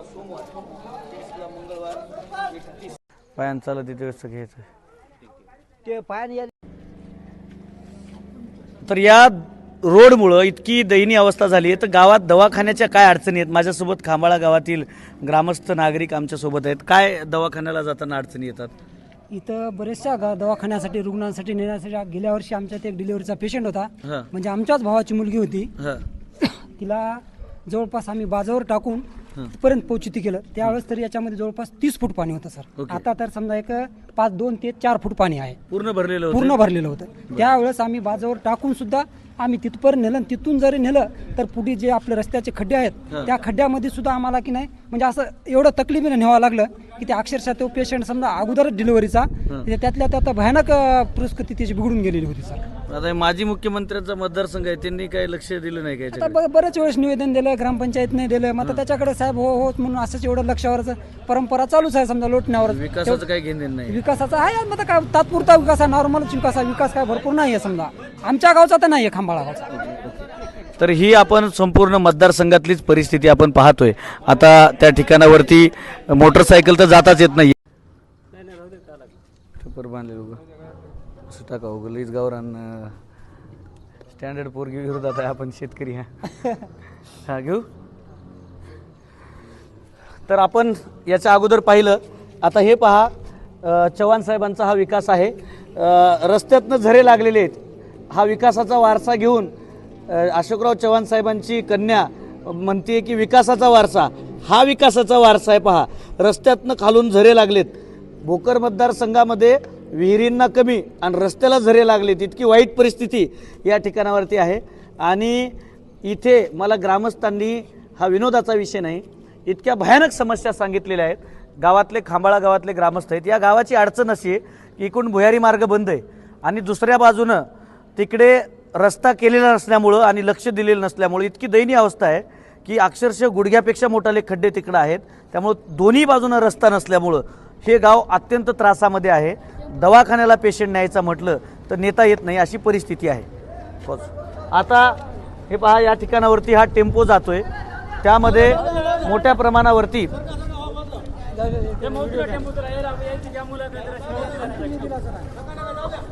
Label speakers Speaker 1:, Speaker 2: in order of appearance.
Speaker 1: आता सोमवार तीसला मंगळवार एकतीस
Speaker 2: पायान चालत तिथे घ्यायचं.
Speaker 3: ते पायाने या
Speaker 2: तर या रोडमुळं इतकी दयनीय अवस्था झाली आहे. तर गावात दवाखान्याच्या काय अडचणी आहेत? माझ्यासोबत खांबाळा गावातील ग्रामस्थ नागरिक आमच्यासोबत आहेत. काय दवाखान्याला जाताना अडचणी येतात?
Speaker 4: इथं बरेचशा गा- दवाखान्यासाठी रुग्णांसाठी नेण्यासाठी गेल्या वर्षी आमच्यात एक डिलिव्हरीचा पेशंट होता.
Speaker 2: हं.
Speaker 4: म्हणजे आमच्याच भावाची मुलगी होती.
Speaker 2: हं.
Speaker 4: तिला जवळपास आम्ही बाजावर टाकून तिथपर्यंत पोहोचिती केलं त्यावेळेस तरी याच्यामध्ये जवळपास तीस फूट पाणी होतं सर.
Speaker 2: ओके.
Speaker 4: आता तर समजा एक पाच दोन ते चार फूट पाणी आहे.
Speaker 2: पूर्ण भरलेलं होतं?
Speaker 4: पूर्ण भरलेलं होतं. त्यावेळेस आम्ही बाजावर टाकून सुद्धा आम्ही तिथपर्यंत नेलं आणि तिथून जरी नेलं तर पुढे जे आपले रस्त्याचे खड्डे आहेत त्या खड्ड्यामध्ये सुद्धा आम्हाला की नाही म्हणजे असं एवढं तकलीफीने न्यावं लागलं की ते अक्षरशः तो पेशंट समजा अगोदरच डिलिव्हरीचा त्यातल्या त्यात भयानक अं, परिस्थिती त्याची बिघडून गेलेली होती सर.
Speaker 2: आता हे माजी मुख्यमंत्र्यांचा मतदारसंघ आहे त्यांनी काही लक्ष दिलं नाही का
Speaker 4: आता
Speaker 2: याच्याकडे?
Speaker 4: ब- बरेच वेळेस निवेदन दिलं ग्रामपंचायतने दिलं. मग आता त्याच्याकडे साहेब हो हो म्हणून असंच एवढं लक्षावर परंपरा चालूच आहे समजा लोटण्यावर
Speaker 2: विकासाचं काही घेणं नाही.
Speaker 4: विकासाचा आहे मग आता काय तात्पुरता विकास आहे नॉर्मलच विकास आहे. विकास काय भरपूर नाही आहे समजा. आमच्या गावचा तर नाही आहे खांबाळा गावचा.
Speaker 2: तर ही आपण संपूर्ण मतदारसंघातलीच परिस्थिती आपण पाहतोय. आता त्या ठिकाणावरती मोटरसायकल तर जाताच येत नाही पेपर बांधले उगं. असं टाका उगं. लईच गावरान स्टँडर्ड पोरगी विरोधात आहे आपण शेतकरी हा. हा घेऊ. तर आपण याच्या अगोदर पाहिलं. आता हे पहा अ, चव्हाण साहेबांचा हा विकास आहे. अ, रस्त्यातनं झरे लागलेले आहेत. हा विकासाचा वारसा घेऊन अ, अशोकराव चव्हाण साहेबांची कन्या म्हणते की विकासाचा वारसा. हा विकासाचा वारसा आहे पहा. रस्त्यातनं खालून झरे लागलेत. भोकर मतदारसंघामध्ये विहिरींना कमी आणि रस्त्याला झरे लागले तितकी वाईट परिस्थिती या ठिकाणावरती आहे. आणि इथे मला ग्रामस्थांनी हा विनोदाचा विषय नाही इतक्या भयानक समस्या सांगितलेल्या आहेत. गावातले खांबाळा गावातले ग्रामस्थ आहेत. या गावाची अडचण अशी आहे की एकूण भुयारी मार्ग बंद आहे आणि दुसऱ्या बाजूनं तिकडे रस्ता केलेला नसल्यामुळं आणि लक्ष दिलेलं नसल्यामुळं इतकी दयनीय अवस्था आहे की अक्षरशः गुडघ्यापेक्षा मोठाले खड्डे तिकडं आहेत. त्यामुळं दोन्ही बाजूनं रस्ता नसल्यामुळं हे गाव अत्यंत त्रासामध्ये आहे. दवाखान्याला पेशंट न्यायचा म्हटलं तर नेता येत नाही अशी परिस्थिती आहे. आता हे पहा या ठिकाणावरती हा टेम्पो जातोय. त्यामध्ये मोठ्या प्रमाणावरती